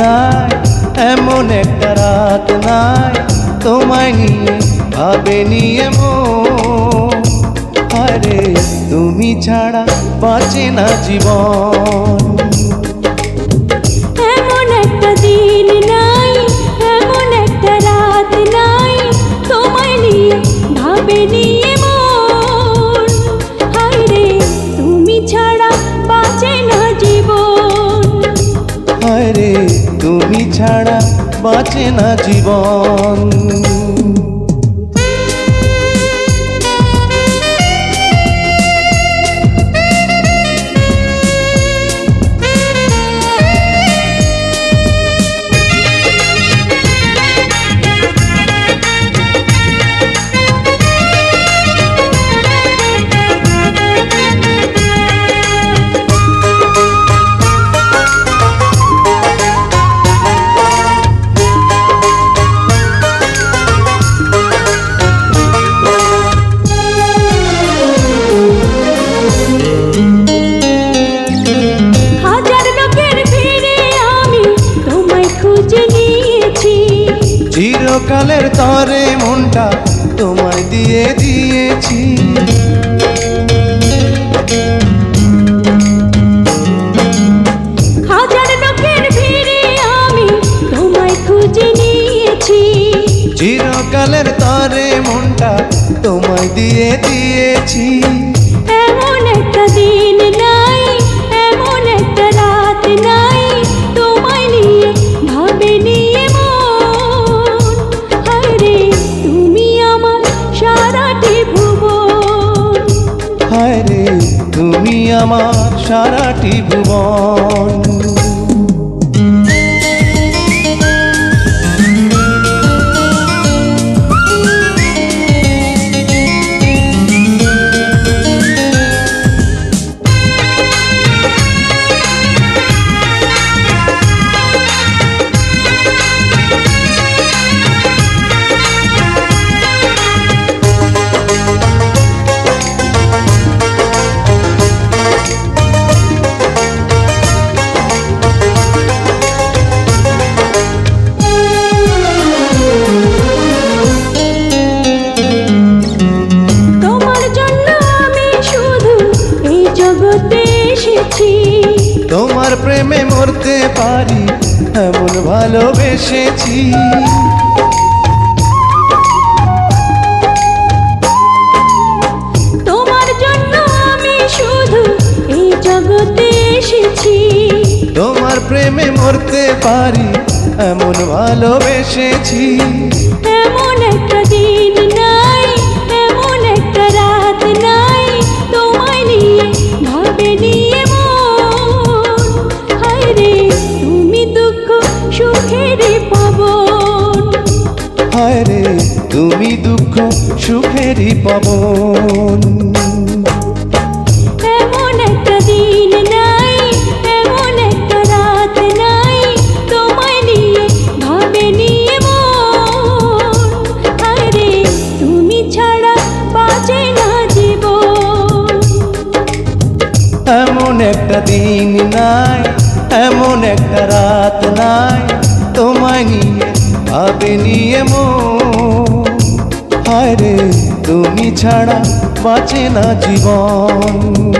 নাই, এমন একটা রাত নাই, তোমায় নিয়ে ভাবে নিয়ে মন আরে, তুমি ছাড়া বাঁচে না জীবন। এমন একটা দিন নাই, এমন একটা তুমি ছাড়া বাঁচে না জীবন। ছাড়া বাঁচে না জীবন। চিরকালের তরে মনটা তোমায় দিয়ে দিয়েছি। চিরকালের তরে মনটা তোমায় দিয়ে দিয়েছি। তুমি আমার সারাটি ভুবন। তোমার প্রেমে মরতে পারি এমন ভালোবেসেছি। তোমার জন্য আমি শুধু এই জগতে এসেছি। তোমার প্রেমে মরতে পারি এমন ভালোবেসেছি। এমন একটা দিন সুখের পাবন। হায় রে তুমি দুঃখ সুখেরই পবন। এমন একটা দিন নাই এমন একটা রাত নাই তোমায় নিয়ে ভাবে নিয়ে মন। আরে তুমি ছাড়া বাঁচে না জীবন। এমন একটা দিন নাই এমন একটা রাত নাই তোমায় নিয়ে ভাবে নিয়ে মো হায় রে তুমি ছাড়া বাঁচে না জীবন।